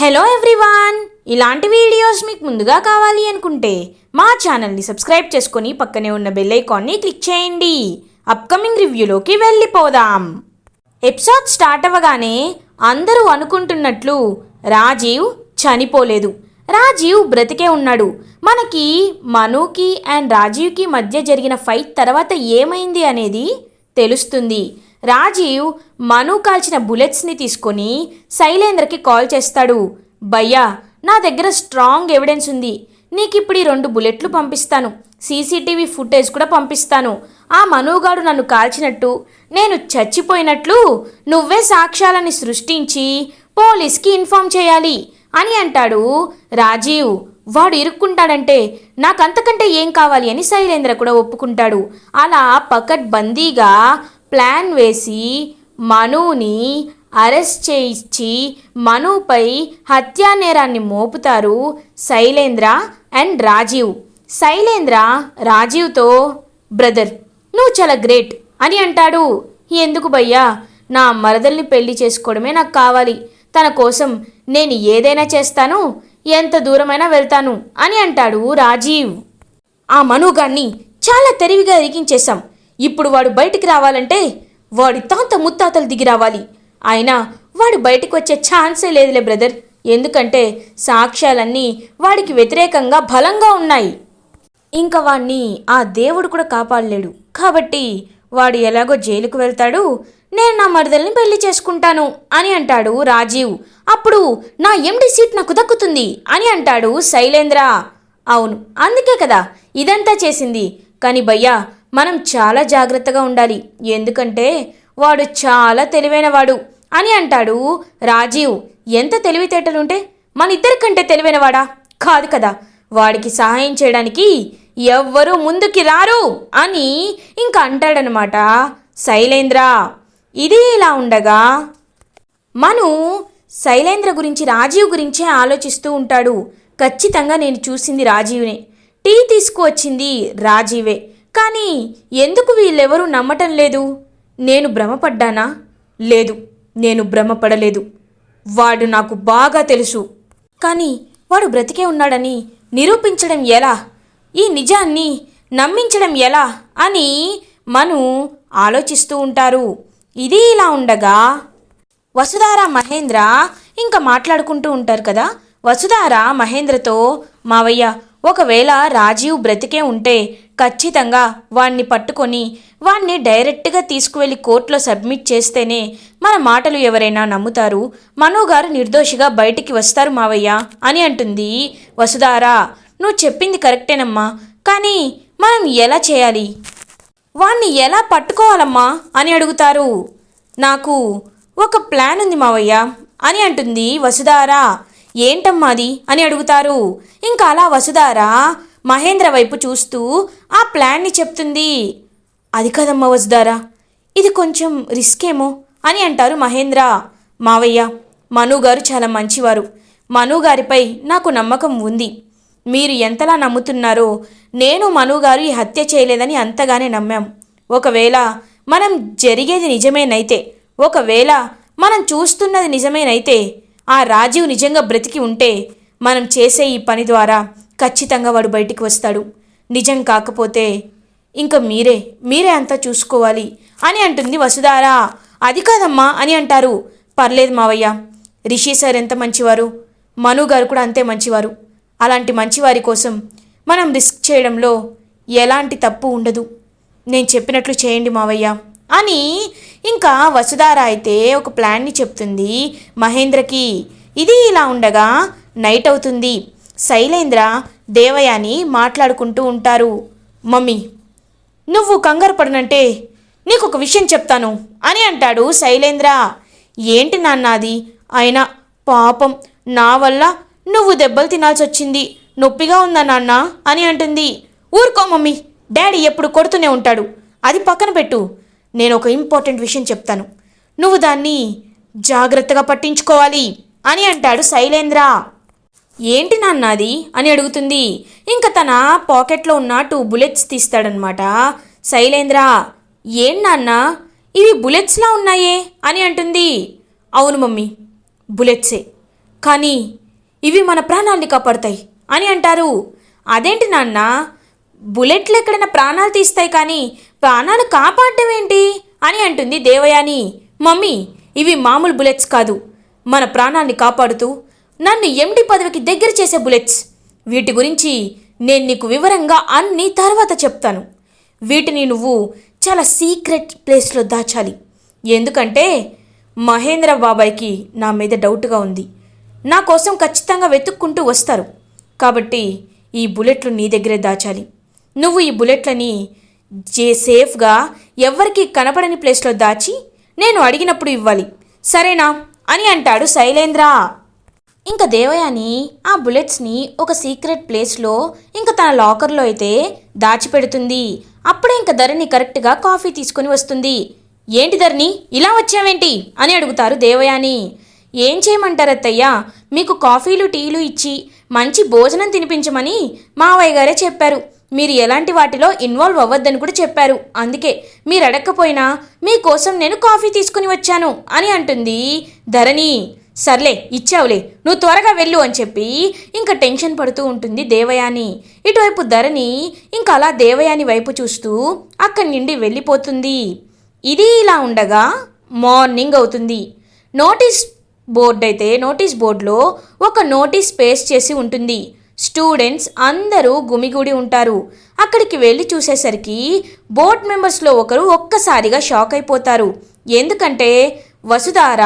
Hello everyone ఇలాంటి videos మీకు ముందుగా కావాలి అనుకుంటే మా ఛానల్ని సబ్స్క్రైబ్ చేసుకొని పక్కనే ఉన్న బెల్ ఐకాన్ని క్లిక్ చేయండి. అప్కమింగ్ రివ్యూలోకి వెళ్ళిపోదాం. ఎపిసోడ్ స్టార్ట్ అవ్వగానే అందరూ అనుకుంటున్నట్లు రాజీవ్ చనిపోలేదు. రాజీవ్ బ్రతికే ఉన్నాడు. మనకి మనుకి అండ్ రాజీవ్కి మధ్య జరిగిన ఫైట్ తర్వాత ఏమైంది అనేది తెలుస్తుంది. రాజీవ్ మను కాల్చిన బుల్లెట్స్ని తీసుకొని శైలేంద్రకి కాల్ చేస్తాడు. భయ్యా నా దగ్గర స్ట్రాంగ్ ఎవిడెన్స్ ఉంది. నీకు ఇప్పుడు ఈ రెండు బుల్లెట్లు పంపిస్తాను. సీసీటీవీ ఫుటేజ్ కూడా పంపిస్తాను. ఆ మనుగాడు నన్ను కాల్చినట్టు నేను చచ్చిపోయినట్లు నువ్వే సాక్ష్యాలని సృష్టించి పోలీస్కి ఇన్ఫామ్ చేయాలి అని అంటాడు రాజీవ్. వాడు ఇరుక్కుంటాడంటే నాకంతకంటే ఏం కావాలి అని శైలేంద్ర కూడా ఒప్పుకుంటాడు. అలా పకడ్బందీగా ప్లాన్ వేసి మనుని అరెస్ట్ చేయించి మనుపై హత్యా నేరాన్ని మోపుతారు శైలేంద్ర అండ్ రాజీవ్. శైలేంద్ర రాజీవ్తో బ్రదర్ నువ్వు చాలా గ్రేట్ అని అంటాడు. ఎందుకు భయ్యా? నా మరదల్ని పెళ్ళి చేసుకోవడమే నాకు కావాలి. తన కోసం నేను ఏదైనా చేస్తాను ఎంత దూరమైనా వెళ్తాను అని అంటాడు రాజీవ్. ఆ మనుగాన్ని చాలా తెలివిగా ఇరికించేశాం ఇప్పుడు వాడు బయటికి రావాలంటే వాడి తాత ముత్తాతలు దిగి రావాలి. అయినా వాడు బయటికి వచ్చే ఛాన్సే లేదులే బ్రదర్. ఎందుకంటే సాక్ష్యాలన్నీ వాడికి వ్యతిరేకంగా బలంగా ఉన్నాయి. ఇంకా వాణ్ణి ఆ దేవుడు కూడా కాపాడలేడు. కాబట్టి వాడు ఎలాగో జైలుకు వెళ్తాడు. నేను నా మరదల్ని పెళ్ళి చేసుకుంటాను అని అంటాడు రాజీవ్. అప్పుడు నా ఎండి సీట్ నాకు దక్కుతుంది అని అంటాడు శైలేంద్ర. అవును అందుకే కదా ఇదంతా చేసింది. కానీ భయ్యా మనం చాలా జాగ్రత్తగా ఉండాలి. ఎందుకంటే వాడు చాలా తెలివైనవాడు అని అంటాడు రాజీవ్. ఎంత తెలివితేటలుంటే మన ఇద్దరికంటే తెలివైనవాడా? కాదు కదా. వాడికి సహాయం చేయడానికి ఎవ్వరూ ముందుకి రారు అని ఇంకా అంటాడనమాట శైలేంద్ర. ఇది ఇలా ఉండగా మను శైలేంద్ర గురించి రాజీవ్ గురించే ఆలోచిస్తూ ఉంటాడు. ఖచ్చితంగా నేను చూసింది రాజీవ్నే. టీ తీసుకువచ్చింది రాజీవే. కానీ ఎందుకు వీళ్ళెవరూ నమ్మటం లేదు? నేను భ్రమపడ్డానా? లేదు నేను భ్రమపడలేదు. వాడు నాకు బాగా తెలుసు. కానీ వాడు బ్రతికే ఉన్నాడని నిరూపించడం ఎలా? ఈ నిజాన్ని నమ్మించడం ఎలా? అని మను ఆలోచిస్తూ ఉంటారు. ఇది ఇలా ఉండగా వసుధార మహేంద్ర ఇంకా మాట్లాడుకుంటూ ఉంటారు కదా? వసుధార మహేంద్రతో మావయ్య ఒకవేళ రాజీవ్ బ్రతికే ఉంటే ఖచ్చితంగా వాణ్ణి పట్టుకొని వాణ్ణి డైరెక్ట్గా తీసుకువెళ్ళి కోర్టులో సబ్మిట్ చేస్తేనే మన మాటలు ఎవరైనా నమ్ముతారు. మనోగారు నిర్దోషిగా బయటికి వస్తారు మావయ్య అని అంటుంది. వసుధారా నువ్వు చెప్పింది కరెక్టేనమ్మా కానీ మనం ఎలా చేయాలి? వాణ్ణి ఎలా పట్టుకోవాలమ్మా అని అడుగుతారు. నాకు ఒక ప్లాన్ ఉంది మావయ్య అని అంటుంది వసుధారా. ఏంటమ్మాది అని అడుగుతారు. ఇంకా అలా వసుధార? మహేంద్ర వైపు చూస్తూ ఆ ప్లాన్ని చెప్తుంది. అది కదమ్మా వసుధారా ఇది కొంచెం రిస్క్ ఏమో అని అంటారు మహేంద్ర. మావయ్య మను గారు చాలా మంచివారు. మను గారిపై నాకు నమ్మకం ఉంది. మీరు ఎంతలా నమ్ముతున్నారో నేను మనుగారు ఈ హత్య చేయలేదని అంతగానే నమ్మాం. ఒకవేళ మనం జరిగేది నిజమేనైతే ఒకవేళ మనం చూస్తున్నది నిజమేనైతే ఆ రాజీవ్ నిజంగా బ్రతికి ఉంటే మనం చేసే ఈ పని ద్వారా ఖచ్చితంగా వాడు బయటికి వస్తాడు. నిజం కాకపోతే ఇంకా మీరే మీరే అంతా చూసుకోవాలి అని అంటుంది వసుధారా. అది కాదమ్మా అని అంటారు. పర్లేదు మావయ్య రిషి సార్ ఎంత మంచివారు? మను గారు కూడా అంతే మంచివారు. అలాంటి మంచివారి కోసం మనం రిస్క్ చేయడంలో ఎలాంటి తప్పు ఉండదు. నేను చెప్పినట్లు చేయండి మావయ్య అని ఇంకా వసుధార అయితే ఒక ప్లాన్ని చెప్తుంది. మహేంద్రకి ఇది ఇలా ఉండగా నైట్ అవుతుంది. శైలేంద్ర దేవయాని మాట్లాడుకుంటూ ఉంటారు. మమ్మీ నువ్వు కంగారు పడనంటే నీకు ఒక విషయం చెప్తాను అని అంటాడు శైలేంద్ర. ఏంటి నాన్న అది అయినా పాపం నా వల్ల నువ్వు దెబ్బలు తినాల్సి వచ్చింది. నొప్పిగా ఉందా నాన్న? అని అంటుంది. ఊరుకో మమ్మీ డాడీ ఎప్పుడు కొడుతూనే ఉంటాడు. అది పక్కన పెట్టు. నేను ఒక ఇంపార్టెంట్ విషయం చెప్తాను. నువ్వు దాన్ని జాగ్రత్తగా పట్టించుకోవాలి అని అంటాడు శైలేంద్ర. ఏంటి నాన్న అది? అని అడుగుతుంది. ఇంకా తన పాకెట్లో ఉన్న టూ బుల్లెట్స్ తీస్తాడనమాట శైలేంద్ర ఏం నాన్న? ఇవి బుల్లెట్స్లా ఉన్నాయే? అని అంటుంది. అవును మమ్మీ బుల్లెట్సే. కానీ ఇవి మన ప్రాణాల్ని కాపాడతాయి అని అంటారు. అదేంటి నాన్న? బుల్లెట్లు ఎక్కడైనా ప్రాణాలు తీస్తాయి కానీ ప్రాణాలు కాపాడటం ఏంటి అని అంటుంది దేవయాని. మమ్మీ ఇవి మామూలు బుల్లెట్స్ కాదు. మన ప్రాణాన్ని కాపాడుతూ నన్ను ఎండి పదవికి దగ్గర చేసే బుల్లెట్స్. వీటి గురించి నేను నీకు వివరంగా అన్ని తర్వాత చెప్తాను. వీటిని నువ్వు చాలా సీక్రెట్ ప్లేస్లో దాచాలి. ఎందుకంటే మహేంద్ర బాబాయ్కి నా మీద డౌట్గా ఉంది. నా కోసం ఖచ్చితంగా వెతుక్కుంటూ వస్తారు. కాబట్టి ఈ బుల్లెట్లు నీ దగ్గరే దాచాలి. నువ్వు ఈ బుల్లెట్లని జే సేఫ్గా ఎవ్వరికీ కనపడని ప్లేస్లో దాచి నేను అడిగినప్పుడు ఇవ్వాలి. సరేనా? అని అంటాడు శైలేంద్ర. ఇంకా దేవయాని ఆ బుల్లెట్స్ని ఒక సీక్రెట్ ప్లేస్లో ఇంకా తన లాకర్లో అయితే దాచిపెడుతుంది. అప్పుడే ఇంకా ధరణి కరెక్ట్గా కాఫీ తీసుకొని వస్తుంది. ఏంటి ధరణి? ఇలా వచ్చావేంటి? అని అడుగుతారు దేవయాని. ఏం చేయమంటారు అత్తయ్య మీకు కాఫీలు టీలు ఇచ్చి మంచి భోజనం తినిపించమని మావయ్య గారే చెప్పారు. మీరు ఎలాంటి వాటిలో ఇన్వాల్వ్ అవ్వద్దని కూడా చెప్పారు. అందుకే మీరు అడగకపోయినా మీకోసం నేను కాఫీ తీసుకుని వచ్చాను అని అంటుంది ధరణి. సర్లే ఇచ్చావులే నువ్వు త్వరగా వెళ్ళు అని చెప్పి ఇంకా టెన్షన్ పడుతూ ఉంటుంది దేవయాని. ఇటువైపు ధరణి ఇంకా అలా దేవయాని వైపు చూస్తూ అక్కడి నుండి వెళ్ళిపోతుంది. ఇది ఇలా ఉండగా మార్నింగ్ అవుతుంది. నోటీస్ బోర్డ్ అయితే నోటీస్ బోర్డులో ఒక నోటీస్ పేస్ట్ చేసి ఉంటుంది. స్టూడెంట్స్ అందరూ గుమిగూడి ఉంటారు. అక్కడికి వెళ్ళి చూసేసరికి బోర్డ్ మెంబర్స్లో ఒకరు ఒక్కసారిగా షాక్ అయిపోతారు. ఎందుకంటే వసుధార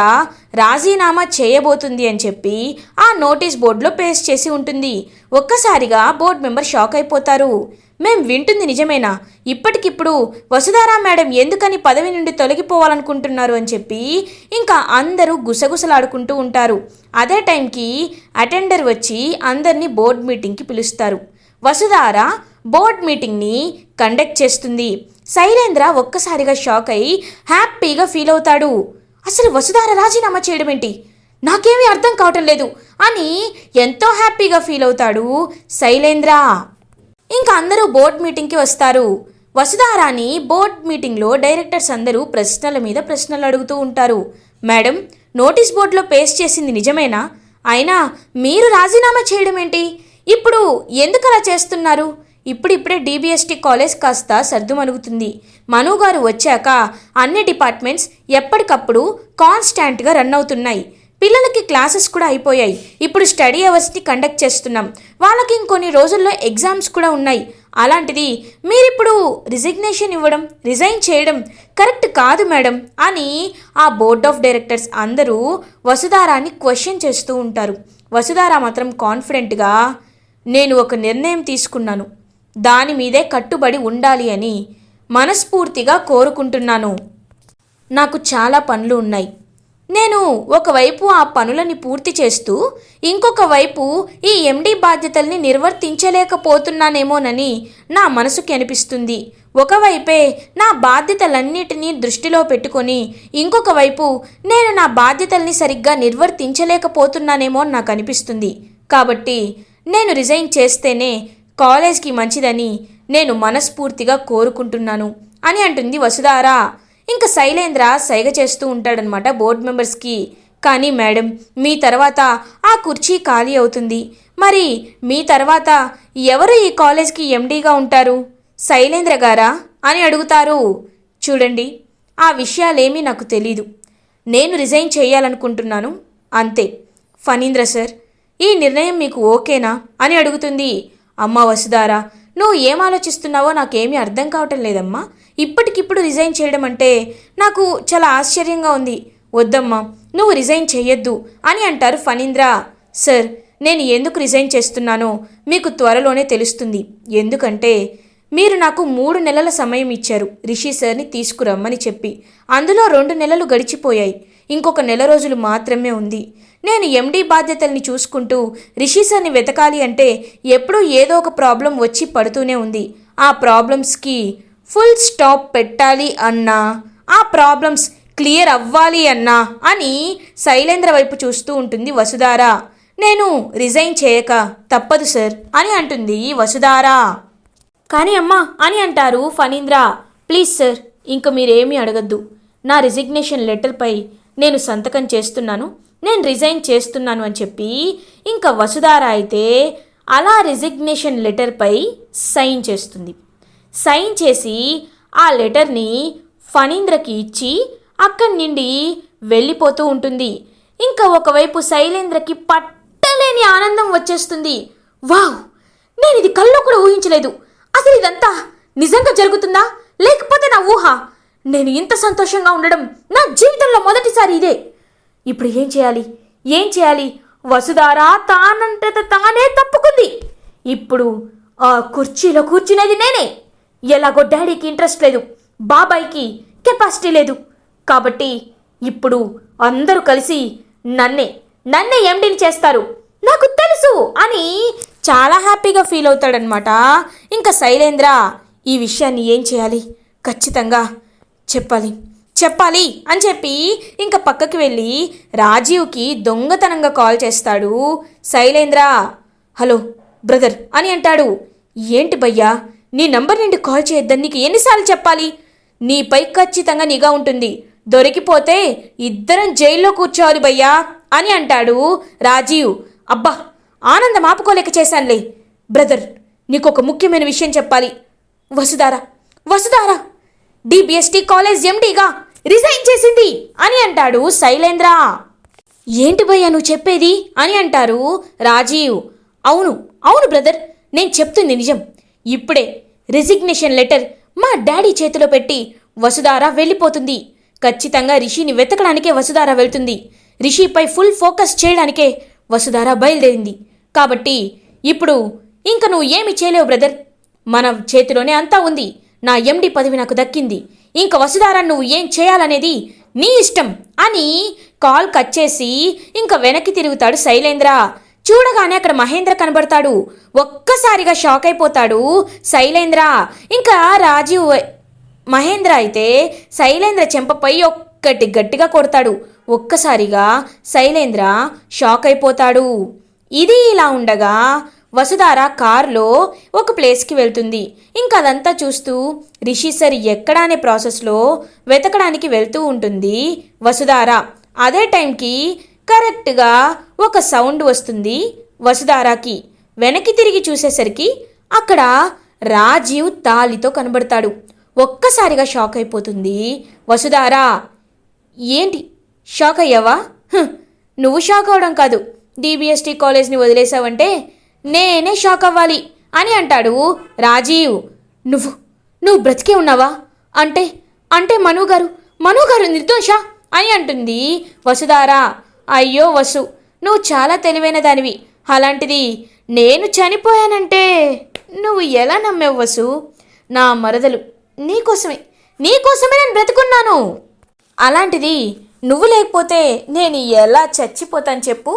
రాజీనామా చేయబోతుంది అని చెప్పి ఆ నోటీస్ బోర్డులో పేస్ట్ చేసి ఉంటుంది. ఒక్కసారిగా బోర్డ్ మెంబర్ షాక్ అయిపోతారు. మేం వింటుంది నిజమేనా? ఇప్పటికిప్పుడు వసుధారా మేడం ఎందుకని పదవి నుండి తొలగిపోవాలనుకుంటున్నారు అని చెప్పి ఇంకా అందరూ గుసగుసలాడుకుంటూ ఉంటారు. అదే టైంకి అటెండర్ వచ్చి అందరినీ బోర్డ్ మీటింగ్కి పిలుస్తారు. వసుధార బోర్డ్ మీటింగ్ని కండక్ట్ చేస్తుంది. శైలేంద్ర ఒక్కసారిగా షాక్ అయి హ్యాపీగా ఫీల్ అవుతాడు. అసలు వసుధార రాజీనామా చేయడం ఏంటి? నాకేమీ అర్థం కావటం లేదు అని ఎంతో హ్యాపీగా ఫీల్ అవుతాడు శైలేంద్ర. ఇంకా అందరూ బోర్డ్ మీటింగ్కి వస్తారు. వసుధారాని బోర్డ్ మీటింగ్లో డైరెక్టర్స్ అందరూ ప్రశ్నల మీద ప్రశ్నలు అడుగుతూ ఉంటారు. మేడం నోటీస్ బోర్డులో పేస్ట్ చేసింది నిజమేనా? అయినా మీరు రాజీనామా చేయడం ఏంటి? ఇప్పుడు ఎందుకు అలా చేస్తున్నారు? ఇప్పుడిప్పుడే డీబీఎస్టీ కాలేజ్ కాస్త సర్దుమణుగుతుంది మను గారు వచ్చాక అన్ని డిపార్ట్మెంట్స్ ఎప్పటికప్పుడు కాన్స్టాంట్గా రన్ అవుతున్నాయి. పిల్లలకి క్లాసెస్ కూడా అయిపోయాయి. ఇప్పుడు స్టడీ అవర్స్ని కండక్ట్ చేస్తున్నాం. వాళ్ళకి ఇంకొన్ని రోజుల్లో ఎగ్జామ్స్ కూడా ఉన్నాయి. అలాంటిది మీరిప్పుడు రిజిగ్నేషన్ ఇవ్వడం రిజైన్ చేయడం కరెక్ట్ కాదు మేడం అని ఆ బోర్డ్ ఆఫ్ డైరెక్టర్స్ అందరూ వసుధారాన్ని క్వశ్చన్ చేస్తూ ఉంటారు. వసుధార మాత్రం కాన్ఫిడెంట్గా నేను ఒక నిర్ణయం తీసుకున్నాను. దాని మీదే కట్టుబడి ఉండాలి అని మనస్ఫూర్తిగా కోరుకుంటున్నాను. నాకు చాలా పనులు ఉన్నాయి. నేను ఒకవైపు ఆ పనులని పూర్తి చేస్తూ ఇంకొక వైపు ఈ ఎండీ బాధ్యతల్ని నిర్వర్తించలేకపోతున్నానేమోనని నా మనసుకి అనిపిస్తుంది. ఒకవైపే నా బాధ్యతలన్నిటినీ దృష్టిలో పెట్టుకొని ఇంకొక వైపు నేను నా బాధ్యతల్ని సరిగ్గా నిర్వర్తించలేకపోతున్నానేమో అని నాకు అనిపిస్తుంది. కాబట్టి నేను రిజైన్ చేస్తేనే కాలేజ్కి మంచిదని నేను మనస్ఫూర్తిగా కోరుకుంటున్నాను అని అంటుంది వసుధారా. ఇంకా శైలేంద్ర సైగ చేస్తూ ఉంటాడనమాట బోర్డ్ మెంబర్స్కి. కానీ మేడం మీ తర్వాత ఆ కుర్చీ ఖాళీ అవుతుంది. మరి మీ తర్వాత ఎవరు ఈ కాలేజ్కి ఎండీగా ఉంటారు? శైలేంద్ర గారా? అని అడుగుతారు. చూడండి ఆ విషయాలేమీ నాకు తెలీదు. నేను రిజైన్ చేయాలనుకుంటున్నాను. అంతే. ఫణీంద్ర సార్ ఈ నిర్ణయం మీకు ఓకేనా? అని అడుగుతుంది. అమ్మ వసుధారా నువ్వు ఏం ఆలోచిస్తున్నావో నాకేమీ అర్థం కావటం లేదమ్మా. ఇప్పటికిప్పుడు రిజైన్ చేయడం అంటే నాకు చాలా ఆశ్చర్యంగా ఉంది. వద్దమ్మా నువ్వు రిజైన్ చేయొద్దు అని అంటారు ఫణీంద్ర. సార్ నేను ఎందుకు రిజైన్ చేస్తున్నానో మీకు త్వరలోనే తెలుస్తుంది. ఎందుకంటే మీరు నాకు మూడు నెలల సమయం ఇచ్చారు. రిషి సార్ని తీసుకురమ్మని చెప్పి. అందులో రెండు నెలలు గడిచిపోయాయి. ఇంకొక నెల రోజులు మాత్రమే ఉంది. నేను ఎండీ బాధ్యతల్ని చూసుకుంటూ రిషి సార్ని వెతకాలి అంటే ఎప్పుడూ ఏదో ఒక ప్రాబ్లం వచ్చి పడుతూనే ఉంది. ఆ ప్రాబ్లమ్స్కి ఫుల్ స్టాప్ పెట్టాలి అన్నా ఆ ప్రాబ్లమ్స్ క్లియర్ అవ్వాలి అన్నా అని శైలేంద్ర వైపు చూస్తూ ఉంటుంది వసుధార. నేను రిజైన్ చేయక తప్పదు సార్ అని అంటుంది వసుధారా. కానీ అమ్మా అని అంటారు ఫణీంద్ర. ప్లీజ్ సార్ ఇంక మీరేమీ అడగద్దు. నా రిజిగ్నేషన్ లెటర్పై నేను సంతకం చేస్తున్నాను నేను రిజైన్ చేస్తున్నాను అని చెప్పి ఇంకా వసుధార అయితే అలా రిజిగ్నేషన్ లెటర్పై సైన్ చేస్తుంది. సైన్ చేసి ఆ లెటర్ని ఫణీంద్రకి ఇచ్చి అక్కడి నుండి వెళ్ళిపోతూ ఉంటుంది. ఇంకా ఒకవైపు శైలేంద్రకి పట్టలేని ఆనందం వచ్చేస్తుంది. వావ్! నేను ఇది కల్లో కూడా ఊహించలేదు. అసలు ఇదంతా నిజంగా జరుగుతుందా? లేకపోతే నా ఊహ? నేను ఇంత సంతోషంగా ఉండడం నా జీవితంలో మొదటిసారి ఇదే. ఇప్పుడు ఏం చేయాలి? ఏం చేయాలి? వసుధార తానంటే తానే తప్పుకుంది. ఇప్పుడు ఆ కుర్చీలో కూర్చునేది నేనే. ఎలాగో డాడీకి ఇంట్రెస్ట్ లేదు బాబాయ్కి కెపాసిటీ లేదు. కాబట్టి ఇప్పుడు అందరూ కలిసి నన్నే నన్నే ఎండిని చేస్తారు. నాకు తెలుసు అని చాలా హ్యాపీగా ఫీల్ అవుతాడనమాట ఇంకా శైలేంద్ర ఈ విషయాన్ని ఏం చేయాలి? ఖచ్చితంగా చెప్పాలి. చెప్పాలి అని చెప్పి ఇంకా పక్కకి వెళ్ళి రాజీవ్కి దొంగతనంగా కాల్ చేస్తాడు శైలేంద్ర. హలో బ్రదర్ అని అంటాడు. ఏంటి భయ్యా నీ నంబర్ నుండి కాల్ చేయొద్దని నీకు ఎన్నిసార్లు చెప్పాలి? నీపై ఖచ్చితంగా నిఘా ఉంటుంది. దొరికిపోతే ఇద్దరం జైల్లో కూర్చోవాలి భయ్యా అని అంటాడు రాజీవ్. అబ్బా ఆనందం ఆపుకోలేక చేశానులే. బ్రదర్ నీకు ఒక ముఖ్యమైన విషయం చెప్పాలి. వసుధార వసుధార డిబిఎస్టి కాలేజ్ ఎండీగా రిజైన్ చేసింది అని అంటాడు శైలేంద్ర. ఏంటి భయ్యా నువ్వు చెప్పేది అని అంటారు రాజీవ్. అవును అవును బ్రదర్ నేను చెప్తుంది నిజం. ఇప్పుడే రెసిగ్నేషన్ లెటర్ మా డాడీ చేతిలో పెట్టి వసుధార వెళ్ళిపోతుంది. ఖచ్చితంగా రిషిని వెతకడానికే వసుధార వెళ్తుంది. రిషిపై ఫుల్ ఫోకస్ చేయడానికే వసుధార బయలుదేరింది. కాబట్టి ఇప్పుడు ఇంక నువ్వు ఏమి చేయలేవు బ్రదర్? మన చేతిలోనే అంతా ఉంది. నా ఎండి పదవి నాకు దక్కింది. ఇంక వసుధారా నువ్వు ఏం చేయాలనేది నీ ఇష్టం అని కాల్ కట్ చేసి ఇంక వెనక్కి తిరుగుతాడు శైలేంద్ర. చూడగానే అక్కడ మహేంద్ర కనబడతాడు. ఒక్కసారిగా షాక్ అయిపోతాడు శైలేంద్ర. ఇంకా రాజీవ్ మహేంద్ర అయితే శైలేంద్ర చెంపపై ఒక్కటి గట్టిగా కొడతాడు. ఒక్కసారిగా శైలేంద్ర షాక్ అయిపోతాడు. ఇది ఇలా ఉండగా వసుధార కారులో ఒక ప్లేస్కి వెళ్తుంది. ఇంకా అదంతా చూస్తూ రిషి సర్ ఎక్కడా అనే ప్రాసెస్లో వెతకడానికి వెళ్తూ ఉంటుంది వసుధార. అదే టైంకి కరెక్ట్గా ఒక సౌండ్ వస్తుంది వసుధారాకి. వెనక్కి తిరిగి చూసేసరికి అక్కడ రాజీవ్ తాలితో కనబడతాడు. ఒక్కసారిగా షాక్ అయిపోతుంది వసుధారా. ఏంటి? షాక్ అయ్యావా? నువ్వు షాక్ అవడం కాదు. డిబిఎస్టీ కాలేజ్ని వదిలేసావంటే నేనే షాక్ అవ్వాలి అని అంటాడు రాజీవ్. నువ్వు నువ్వు బ్రతికే ఉన్నావా? అంటే అంటే మను గారు మను గారు నిర్దోష అని అంటుంది వసుధారా. అయ్యో వసు నువ్వు చాలా తెలివైన దానివి. అలాంటిది నేను చనిపోయానంటే నువ్వు ఎలా నమ్మేవు వసు? నా మరదలు నీకోసమే నీకోసమే నేను బ్రతుకున్నాను. అలాంటిది నువ్వు లేకపోతే నేను ఎలా చచ్చిపోతాను చెప్పు.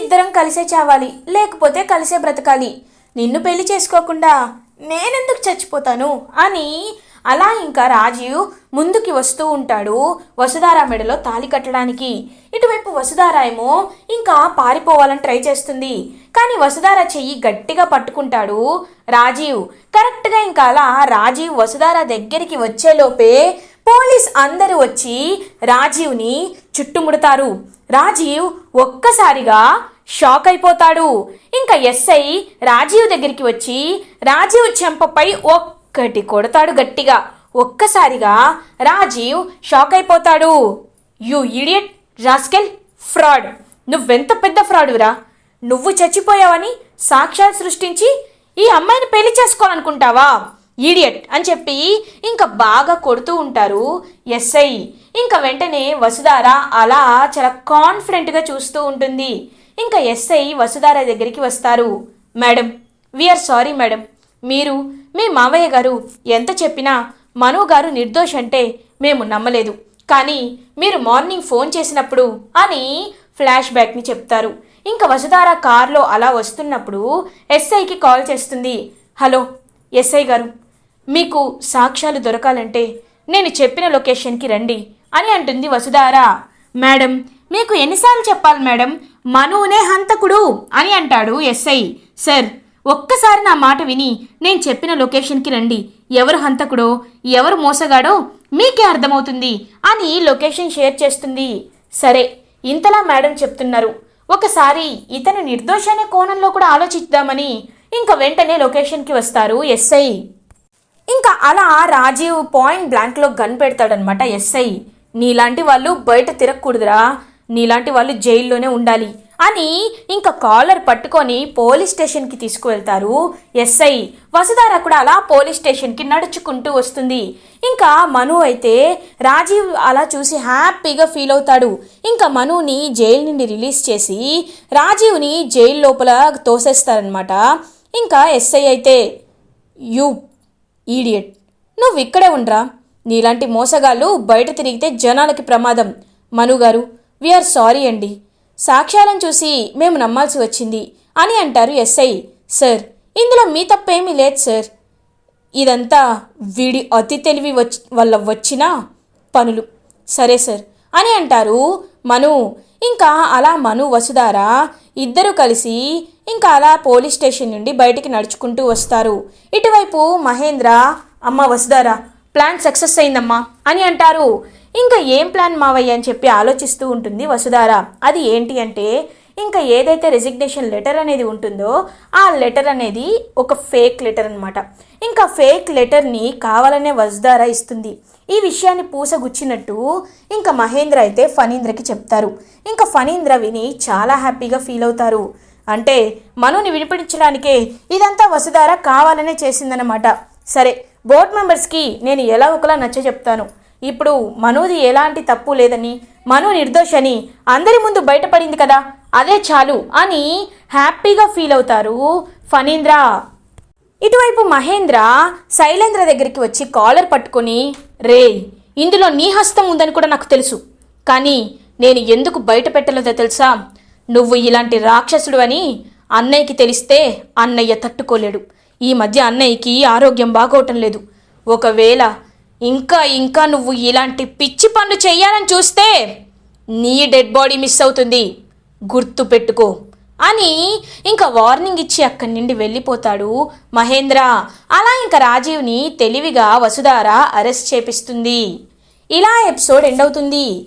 ఇద్దరం కలిసే చావాలి లేకపోతే కలిసే బ్రతకాలి. నిన్ను పెళ్ళి చేసుకోకుండా నేనెందుకు చచ్చిపోతాను? అని అలా ఇంకా రాజీవ్ ముందుకి వస్తూ ఉంటాడు వసుధార మెడలో తాళి కట్టడానికి. ఇటువైపు వసుధార ఏమో ఇంకా పారిపోవాలని ట్రై చేస్తుంది. కానీ వసుధార చెయ్యి గట్టిగా పట్టుకుంటాడు రాజీవ్. కరెక్ట్గా ఇంకా అలా రాజీవ్ వసుధార దగ్గరికి వచ్చేలోపే పోలీస్ అందరూ వచ్చి రాజీవ్ని చుట్టుముడతారు. రాజీవ్ ఒక్కసారిగా షాక్ అయిపోతాడు. ఇంకా ఎస్ఐ రాజీవ్ దగ్గరికి వచ్చి రాజీవ్ చెంపపై ఒక్కటి కొడతాడు గట్టిగా. ఒక్కసారిగా రాజీవ్ షాక్ అయిపోతాడు. You idiot rascal fraud. నువ్వెంత పెద్ద ఫ్రాడురా నువ్వు చచ్చిపోయావని సాక్ష్యాలు సృష్టించి ఈ అమ్మాయిని పెళ్ళి చేసుకోవాలనుకుంటావా? ఈడియట్ అని చెప్పి ఇంకా బాగా కొడుతూ ఉంటారు ఎస్ఐ. ఇంకా వెంటనే వసుధార అలా చాలా కాన్ఫిడెంట్గా చూస్తూ ఉంటుంది. ఇంకా ఎస్ఐ వసుధార దగ్గరికి వస్తారు. Madam we're sorry madam. మీరు మీ మావయ్య గారు ఎంత చెప్పినా మను గారు నిర్దోష్ అంటే మేము నమ్మలేదు. కానీ మీరు మార్నింగ్ ఫోన్ చేసినప్పుడు అని ఫ్లాష్ బ్యాక్ని చెప్తారు. ఇంకా వసుధార కార్లో అలా వస్తున్నప్పుడు ఎస్ఐకి కాల్ చేస్తుంది. హలో ఎస్ఐ గారు మీకు సాక్ష్యాలు దొరకాలంటే నేను చెప్పిన లొకేషన్కి రండి అని అంటుంది వసుధార. మేడం మీకు ఎన్నిసార్లు చెప్పాలి మేడం? మనూనే హంతకుడు అని అంటాడు ఎస్ఐ. సార్ ఒక్కసారి నా మాట విని నేను చెప్పిన లొకేషన్కి రండి. ఎవరు హంతకుడో ఎవరు మోసగాడో మీకే అర్థమవుతుంది అని లొకేషన్ షేర్ చేస్తుంది. సరే ఇంతలా మేడం చెప్తున్నారు. ఒకసారి ఇతను నిర్దోష అనే కోణంలో కూడా ఆలోచిద్దామని ఇంకా వెంటనే లొకేషన్కి వస్తారు ఎస్ఐ. ఇంకా అలా రాజీవ్ పాయింట్ బ్లాంక్లో గన్ పెడతాడనమాట ఎస్ఐ. నీలాంటి వాళ్ళు బయట తిరగకూడదురా. నీలాంటి వాళ్ళు జైల్లోనే ఉండాలి అని ఇంకా కాలర్ పట్టుకొని పోలీస్ స్టేషన్కి తీసుకువెళ్తారు ఎస్ఐ. వసుధార కూడా అలా పోలీస్ స్టేషన్కి నడుచుకుంటూ వస్తుంది. ఇంకా మను అయితే రాజీవ్ అలా చూసి హ్యాపీగా ఫీల్ అవుతాడు. ఇంకా మనుని జైలు నుండి రిలీజ్ చేసి రాజీవ్ని జైలు లోపల తోసేస్తారనమాట ఇంకా ఎస్ఐ అయితే యూ ఈడియట్ నువ్వు ఇక్కడే ఉండరా. నీలాంటి మోసగాళ్ళు బయట తిరిగితే జనాలకి ప్రమాదం. మనుగారు వీఆర్ సారీ అండి. సాక్ష్యాలను చూసి మేము నమ్మాల్సి వచ్చింది అని అంటారు ఎస్ఐ. సార్ ఇందులో మీ తప్పేమీ లేదు సార్. ఇదంతా వీడి అతి తెలివి వచ్చి వల్ల వచ్చిన పనులు. సరే సార్ అని అంటారు మను. ఇంకా అలా మను వసుధార ఇద్దరు కలిసి ఇంకా అలా పోలీస్ స్టేషన్ నుండి బయటికి నడుచుకుంటూ వస్తారు. ఇటువైపు మహేంద్ర అమ్మ వసుదారా ప్లాన్ సక్సెస్ అయిందమ్మా అని అంటారు. ఇంకా ఏం ప్లాన్ మావయ్య అని చెప్పి ఆలోచిస్తూ ఉంటుంది వసుధార. అది ఏంటి అంటే ఇంకా ఏదైతే రెసిగ్నేషన్ లెటర్ అనేది ఉంటుందో ఆ లెటర్ అనేది ఒక ఫేక్ లెటర్ అనమాట ఇంకా ఫేక్ లెటర్ని కావాలనే వసుధార ఇస్తుంది. ఈ విషయాన్ని పూసగుచ్చినట్టు ఇంకా మహేంద్ర అయితే ఫణీంద్రకి చెప్తారు. ఇంకా ఫణీంద్ర విని చాలా హ్యాపీగా ఫీల్ అవుతారు. అంటే మనుని వినిపించడానికే ఇదంతా వసుధార కావాలనే చేసిందనమాట సరే బోర్డ్ మెంబర్స్కి నేను ఎలా ఒకలా నచ్చ చెప్తాను? ఇప్పుడు మనుది ఎలాంటి తప్పు లేదని మను నిర్దోషని అందరి ముందు బయటపడింది కదా అదే చాలు అని హ్యాపీగా ఫీల్ అవుతారు ఫణీంద్ర. ఇటువైపు మహేంద్ర శైలేంద్ర దగ్గరికి వచ్చి కాలర్ పట్టుకొని రే ఇందులో నీ హస్తం ఉందని కూడా నాకు తెలుసు. కానీ నేను ఎందుకు బయట పెట్టలేదో తెలుసా? నువ్వు ఇలాంటి రాక్షసుడు అని అన్నయ్యకి తెలిస్తే అన్నయ్య తట్టుకోలేడు. ఈ మధ్య అన్నయ్యకి ఆరోగ్యం బాగోవటం లేదు. ఒకవేళ ఇంకా ఇంకా నువ్వు ఇలాంటి పిచ్చి పనులు చేయాలని చూస్తే నీ డెడ్ బాడీ మిస్ అవుతుంది. గుర్తు పెట్టుకో అని ఇంకా వార్నింగ్ ఇచ్చి అక్కడి నుండి వెళ్ళిపోతాడు మహేంద్ర. అలా ఇంకా రాజీవ్ని తెలివిగా వసుధార అరెస్ట్ చేపిస్తుంది. ఇలా ఎపిసోడ్ ఎండ్ అవుతుంది.